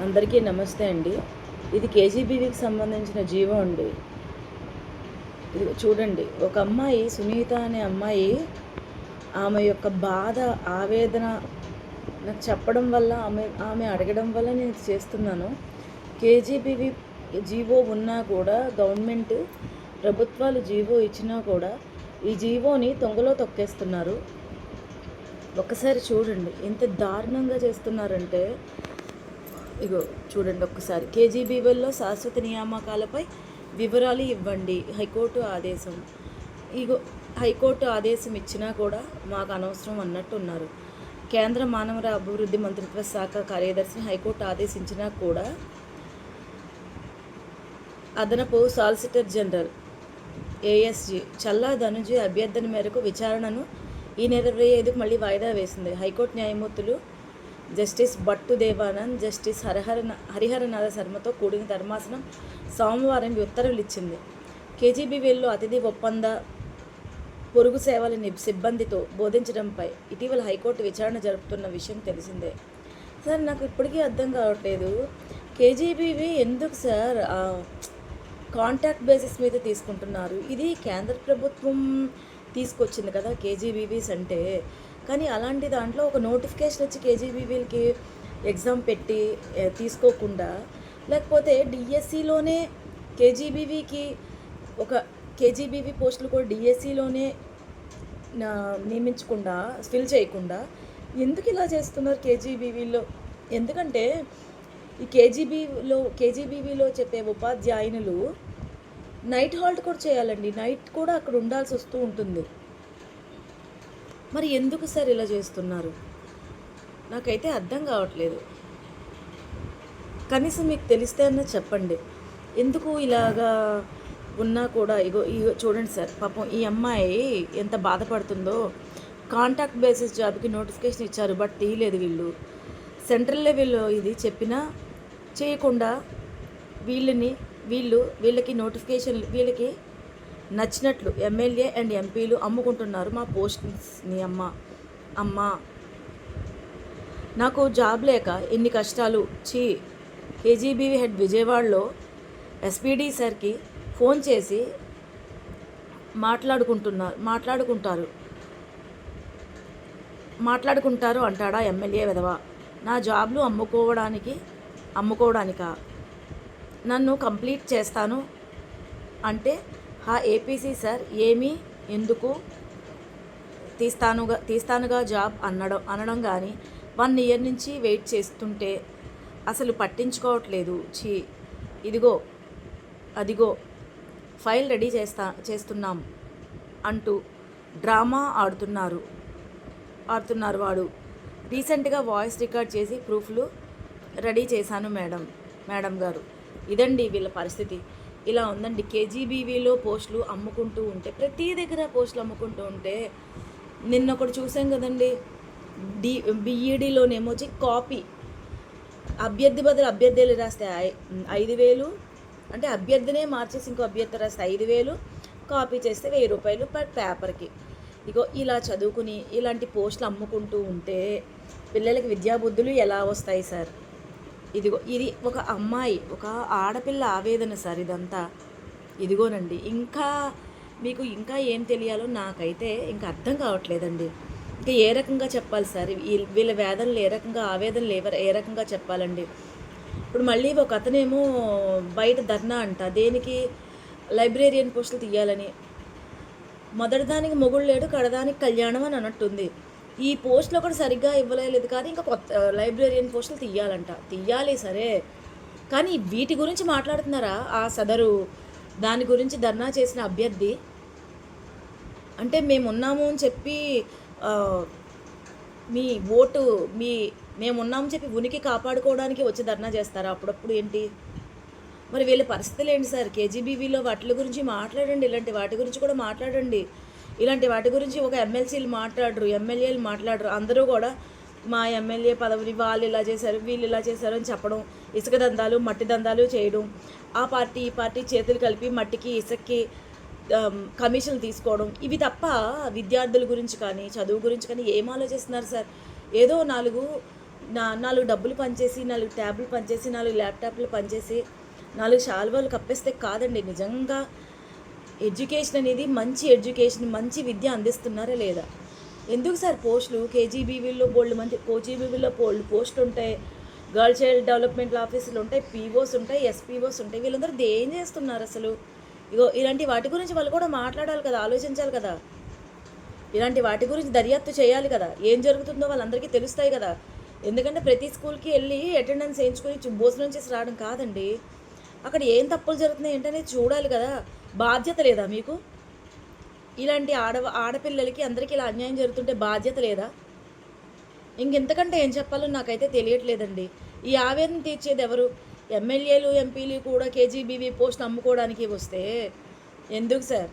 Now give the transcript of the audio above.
అందరికీ నమస్తే అండి. ఇది కేజీబీవీకి సంబంధించిన జీవో అండి. ఇది చూడండి ఒక అమ్మాయి సునీత అనే అమ్మాయి ఆమె యొక్క బాధ ఆవేదన నాకు చెప్పడం వల్ల ఆమె ఆమె అడగడం వల్ల నేను చేస్తున్నాను. కేజీబీవీ జీవో ఉన్నా కూడా గవర్నమెంట్ ప్రభుత్వాలు జీవో ఇచ్చినా కూడా ఈ జీవోని తొంగలో తొక్కేస్తున్నారు. ఒకసారి చూడండి ఎంత దారుణంగా చేస్తున్నారంటే ఇగో చూడండి ఒక్కసారి. కేజీబీవీల్లో శాశ్వత నియామకాలపై వివరాలు ఇవ్వండి. హైకోర్టు ఆదేశం. ఇగో హైకోర్టు ఆదేశం ఇచ్చినా కూడా మాకు అనవసరం అన్నట్టు ఉన్నారు కేంద్ర మానవ అభివృద్ధి మంత్రిత్వ శాఖ కార్యదర్శిని హైకోర్టు ఆదేశించినా కూడా అదనపు సాలిసిటర్ జనరల్ ఏఎస్జి చల్లా ధనుజీ అభ్యర్థన మేరకు విచారణను ఈ నెల ఇరవై ఐదుకు మళ్ళీ వాయిదా వేసింది. హైకోర్టు న్యాయమూర్తులు జస్టిస్ భట్టు దేవానంద్ జస్టిస్ హరిహర హరిహరనాథ శర్మతో కూడిన ధర్మాసనం సోమవారం ఉత్తర్వులు ఇచ్చింది కేజీబీవీల్లో అతిథి ఒప్పంద పొరుగు సేవల సిబ్బందితో బోధించడంపై ఇటీవల హైకోర్టు విచారణ జరుపుతున్న విషయం తెలిసిందే. సార్ నాకు ఇప్పటికీ అర్థం కావట్లేదు. కేజీబీవీ ఎందుకు సార్ కాంటాక్ట్ బేసిస్ మీద తీసుకుంటున్నారు? ఇది కేంద్ర ప్రభుత్వం తీసుకొచ్చింది కదా కేజీబీవీస్ అంటే కానీ అలాంటి దాంట్లో ఒక నోటిఫికేషన్ వచ్చి కేజీబీవీలకి ఎగ్జామ్ పెట్టి తీసుకోకుండా లేకపోతే డిఎస్సిలోనే కేజీబీవీకి ఒక కేజీబీవీ పోస్టులు కూడా డిఎస్సిలోనే నియమించకుండా ఫిల్ చేయకుండా ఎందుకు ఇలా చేస్తున్నారు కేజీబీవీలో? ఎందుకంటే ఈ కేజీబీలో కేజీబీవీలో చెప్పే ఉపాధ్యాయునులు నైట్ హాల్ట్ కూడా చేయాలండి. నైట్ కూడా అక్కడ ఉండాల్సి వస్తూ ఉంటుంది. మరి ఎందుకు సార్ ఇలా చేస్తున్నారు? నాకైతే అర్థం కావట్లేదు. కనీసం మీకు తెలిస్తే అన్న చెప్పండి. ఎందుకు ఇలాగా ఉన్నా కూడా ఇగో ఇగో చూడండి సార్ పాపం ఈ అమ్మాయి ఎంత బాధపడుతుందో. కాంటాక్ట్ బేసిస్ జాబ్కి నోటిఫికేషన్ ఇచ్చారు బట్ తీయలేదు వీళ్ళు. సెంట్రల్ లెవెల్లో ఇది చెప్పినా చేయకుండా వీళ్ళని వీళ్ళు వీళ్ళకి నోటిఫికేషన్ వీళ్ళకి నచ్చినట్లు ఎమ్మెల్యే అండ్ ఎంపీలు అమ్ముకుంటున్నారు మా పోస్ట్ని అమ్మ. అమ్మ. నాకు జాబ్ లేక ఎన్ని కష్టాలు. చీ కేజీబీవీ హెడ్ విజయవాడలో ఎస్పీడీ సార్కి ఫోన్ చేసి మాట్లాడుకుంటున్నారు మాట్లాడుకుంటారు. మాట్లాడుకుంటారు అంటాడా ఎమ్మెల్యే విధవా. నా జాబ్లు అమ్ముకోవడానికి అమ్ముకోవడానికా? నన్ను కంప్లీట్ చేస్తాను అంటే హా ఏపీసీ సార్ ఏమీ ఎందుకు తీస్తానుగా తీస్తానుగా జాబ్ అనడం అనడం కానీ వన్ ఇయర్ నుంచి వెయిట్ చేస్తుంటే అసలు పట్టించుకోవట్లేదు. చీ ఇదిగో అదిగో ఫైల్ రెడీ చేస్తా చేస్తున్నాం అంటూ డ్రామా ఆడుతున్నారు ఆడుతున్నారు వాడు. రీసెంట్గా వాయిస్ రికార్డ్ చేసి ప్రూఫ్లు రెడీ చేశాను మేడం మేడం గారు. ఇదండి వీళ్ళ పరిస్థితి. ఇలా ఉందండి. కేజీబీవీలో పోస్టులు అమ్ముకుంటూ ఉంటే ప్రతి దగ్గర పోస్టులు అమ్ముకుంటూ ఉంటే నిన్న ఒకటి చూసాం కదండి. డి బీఈడీలోనేమో వచ్చి కాపీ. అభ్యర్థి బదులు అభ్యర్థులు రాస్తే ఐ- ఐదు వేలు. అంటే అభ్యర్థినే మార్చేసి ఇంకో అభ్యర్థి రాస్తే ఐదు వేలు. కాపీ చేస్తే వెయ్యి రూపాయలు పర్ పేపర్కి. ఇగో ఇలా చదువుకుని ఇలాంటి పోస్టులు అమ్ముకుంటూ ఉంటే పిల్లలకి విద్యాబుద్ధులు ఎలా వస్తాయి సార్? ఇదిగో ఇది ఒక అమ్మాయి ఒక ఆడపిల్ల ఆవేదన సార్ ఇదంతా. ఇదిగోనండి ఇంకా మీకు ఇంకా ఏం తెలియాలో నాకైతే ఇంకా అర్థం కావట్లేదండి. ఇంకా ఏ రకంగా చెప్పాలి సార్? వీళ్ళ వేదనలు ఏ రకంగా ఆవేదనలు ఏ ఏ రకంగా చెప్పాలండి? ఇప్పుడు మళ్ళీ ఒక అతనేమో బయట ధర్నా అంట దేనికి? లైబ్రేరియన్ పోస్టులు తీయాలని. మొదటిదానికి మొగుడు లేడు కడదానికి కళ్యాణం అని అన్నట్టుంది. ఈ పోస్ట్లు కూడా సరిగ్గా ఇవ్వలేదు కానీ ఇంకా కొత్త లైబ్రేరియన్ పోస్టులు తీయాలంట. తీయాలి సరే. కానీ వీటి గురించి మాట్లాడుతున్నారా ఆ సదరు? దాని గురించి ధర్నా చేసిన అభ్యర్థి? అంటే మేము ఉన్నాము అని చెప్పి మీ ఓటు మీ మేము చెప్పి ఉనికి కాపాడుకోవడానికి వచ్చి ధర్నా చేస్తారా? అప్పుడప్పుడు ఏంటి? మరి వీళ్ళ పరిస్థితులు ఏంటి సార్? కేజీబీవీలో వాటి గురించి మాట్లాడండి ఇలాంటి వాటి గురించి కూడా మాట్లాడండి. ఇలాంటి వాటి గురించి ఒక ఎమ్మెల్సీలు మాట్లాడరు ఎమ్మెల్యేలు మాట్లాడరు. అందరూ కూడా మా ఎమ్మెల్యే పదవిని వాళ్ళు ఇలా చేశారు వీళ్ళు ఇలా చేశారు అని చెప్పడం ఇసుక దందాలు మట్టి దందాలు చేయడం ఆ పార్టీ ఈ పార్టీ చేతులు కలిపి మట్టికి ఇసుక్కి కమిషన్లు తీసుకోవడం ఇవి తప్ప విద్యార్థుల గురించి కానీ చదువు గురించి కానీ ఏం ఆలోచిస్తున్నారు సార్? ఏదో నాలుగు నా నాలుగు డబ్బులు పనిచేసి నాలుగు ట్యాబ్లు పనిచేసి నాలుగు ల్యాప్టాప్లు పనిచేసి నాలుగు శాల్వాలు కప్పేస్తే కాదండి. నిజంగా ఎడ్యుకేషన్ అనేది మంచి ఎడ్యుకేషన్ మంచి విద్య అందిస్తున్నారా లేదా? ఎందుకు సార్ పోస్టులు? కేజీబీవీలో బోల్డ్ మంచి కోజీబీవీలో బోల్డ్ పోస్టులు ఉంటాయి. గర్ల్ చైల్డ్ డెవలప్మెంట్ ఆఫీసులు ఉంటాయి పీఓస్ ఉంటాయి ఎస్పీఓస్ ఉంటాయి. వీళ్ళందరూ ఏం చేస్తున్నారు అసలు? ఇగో ఇలాంటి వాటి గురించి వాళ్ళు కూడా మాట్లాడాలి కదా ఆలోచించాలి కదా. ఇలాంటి వాటి గురించి దర్యాప్తు చేయాలి కదా. ఏం జరుగుతుందో వాళ్ళందరికీ తెలుస్తాయి కదా. ఎందుకంటే ప్రతి స్కూల్కి వెళ్ళి అటెండెన్స్ వేయించుకొని భోజనం చేసి రావడం కాదండి. అక్కడ ఏం తప్పులు జరుగుతున్నాయి ఏంటనేది చూడాలి కదా. బాధ్యత లేదా మీకు? ఇలాంటి ఆడ ఆడపిల్లలకి అందరికీ ఇలా అన్యాయం జరుగుతుంటే బాధ్యత లేదా? ఇంకెంతకంటే ఏం చెప్పాలో నాకైతే తెలియట్లేదండి. ఈ ఆవేదన తీర్చేది ఎవరు? ఎమ్మెల్యేలు ఎంపీలు కూడా కేజీబీవీ పోస్ట్ అమ్ముకోవడానికి వస్తే. ఎందుకు సార్?